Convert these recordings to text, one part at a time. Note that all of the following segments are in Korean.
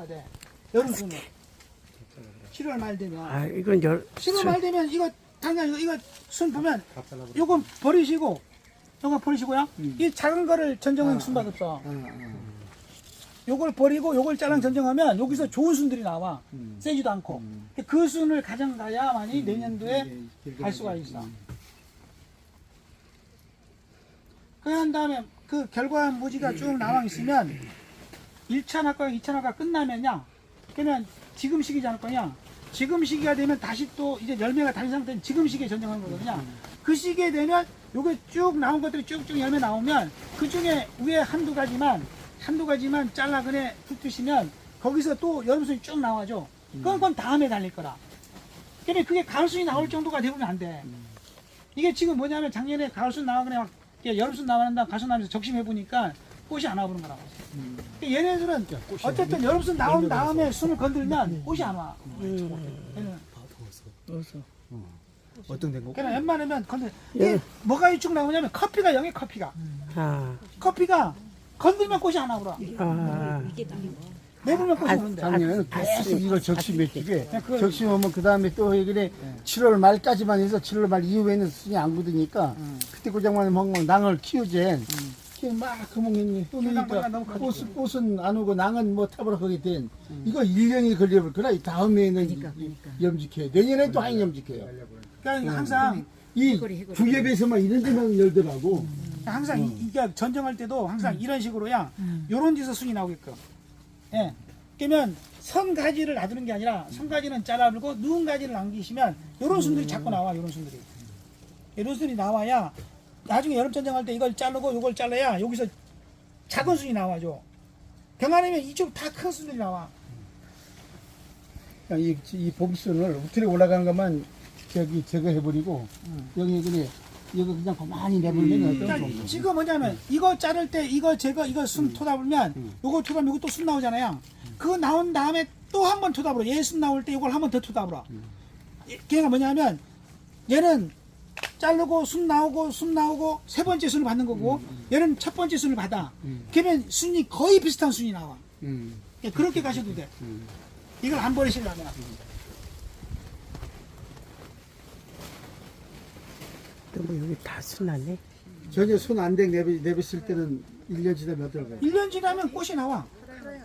해야 돼. 여름 순은 7월 말 되면 아, 이건 열, 7월 말 되면 이거 당장 이거, 이거 순 보면 요건 버리시고 요거 버리시고요. 이 작은 거를 전정은 순밭 없어. 요걸 버리고 요걸 짜랑 전정하면 여기서 좋은 순들이 나와. 세지도 않고. 그 순을 가장 가야만이 내년도에 갈 수가 있어. 그런 다음에 그 결과 무지가 쭉 남아 있으면 1차 낙과 2차 낙과 끝나면요. 그러면 지금 시기지 않을 거냐. 지금 시기가 되면 다시 또 이제 열매가 달린 상태는 지금 시기에 전정하는 거거든요. 그 시기에 되면 요게 쭉 나온 것들이 쭉쭉 열매 나오면 그 중에 위에 한두 가지만 한두 가지만 잘라 그래 툭 뜨시면 거기서 또 여름순이 쭉 나와죠. 그건, 그건 다음에 달릴 거라. 근데 그게 가을순이 나올 정도가 되면 안 돼. 이게 지금 뭐냐면 작년에 가을순 막 이게 여름순 나왔는다 가을순 나면서 적심해 보니까 꽃이 안 와보는 거라고. 그러니까 얘네들은 어쨌든 여름순 나온 다음에 순을 건들면 꽃이 안 와. 얘는. 어떤 된 거? 그냥 웬만하면 건들. 이게 뭐가 이쪽 나오냐면 커피가 영해 커피가. 아, 커피가 건들면 꽃이 안 나오더라. 아, 내불면 꽃이 오는데. 작년에는 계속 이걸 적심해 주게. 그걸- 적심하면 그 다음에 또 얘기를 7월 말까지만 해서 7월 말 이후에는 순이 안 굳으니까 그때 고장만 먹으면 낭을 키우 지. 키우 막 보니까 그러니까 너무 커지고. 꽃은, 꽃은 안 오고 낭은 뭐 타버려 하게 된. 이거 1년이 걸려볼 거라 이 다음에는 염직해요. 내년에 또 하인 염직해요. 그러니까 항상 이 구엽에서만 이런 데만 열더라고. 항상 이, 이게 전정할 때도 항상 이런 식으로야 요런 데서 순이 나오게끔 예 그러면 선 가지를 놔두는 게 아니라 선 가지는 잘라버리고 누운 가지를 남기시면 요런 순들이 자꾸 나와 요런 순들이 요런 순이 나와야 나중에 여름 전정할 때 이걸 자르고 요걸 잘라야 여기서 작은 순이 나와죠 병아리면 이쪽 다 큰 순들이 나와. 그냥 이, 이 봄순을 우틀에 올라가는 것만 저기 제거해버리고 여기 그래 이거 그냥 가만히 내버리면 그러니까 거 지금 뭐냐면 이거 자를 때 이거 제거 이거 순 토다불면 요거 토다면 이거 또순 나오잖아요. 그거 나온 다음에 또 한 번 토다불어. 얘순 나올 때 이걸 한 번 더 토다불어. 얘- 걔가 뭐냐면 얘는 자르고 순 나오고 순 나오고 세 번째 순을 받는 거고 얘는 첫 번째 순을 받아. 그러면 순이 거의 비슷한 순이 나와. 음. 예, 그렇게 가셔도 돼. 이걸 안 버리시려면. 또뭐 여기 다 순하네. 전혀 손 안 대 내비 내비쓸 때는 1년 지나면 어떨까요? 1년 지나면 꽃이 나와.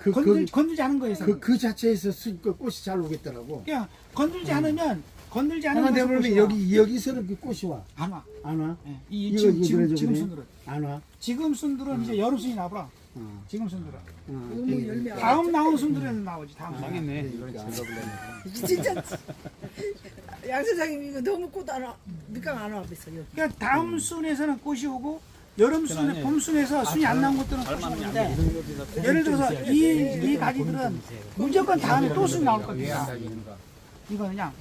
그, 건들, 그, 건들지 않은 거에서. 그, 그 자체에서 수, 그 꽃이 잘 오겠더라고. 그냥 건들지 않으면 건들지 내버리면 꽃이 와. 여기 여기서는 그 꽃이 와. 안 와. 안 와? 예, 이 이거 지금 이거 지금, 그래 지금 그래. 순들은 안 와. 지금 순들은 이제 여름 순이 나보라. 어. 지금 순들은 어. 다음 나온 순들에는 나오지. 다음. 망했네. 진짜 양 사장님 이거 너무 꽃 안 와. 밑강 안 와. 그래서 여기. 그러니까 다음 순에서는 꽃이 오고 여름 순에 봄 순에서 순이 안 나온 것들은 꽃이 오는데 예를 들어서 이, 이 가지들은 무조건 다음에 또 순이 나올 겁니다. 이거 그냥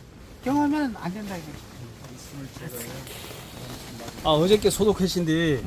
경험하면 안 된다 이거. 아 어저께 소독하신데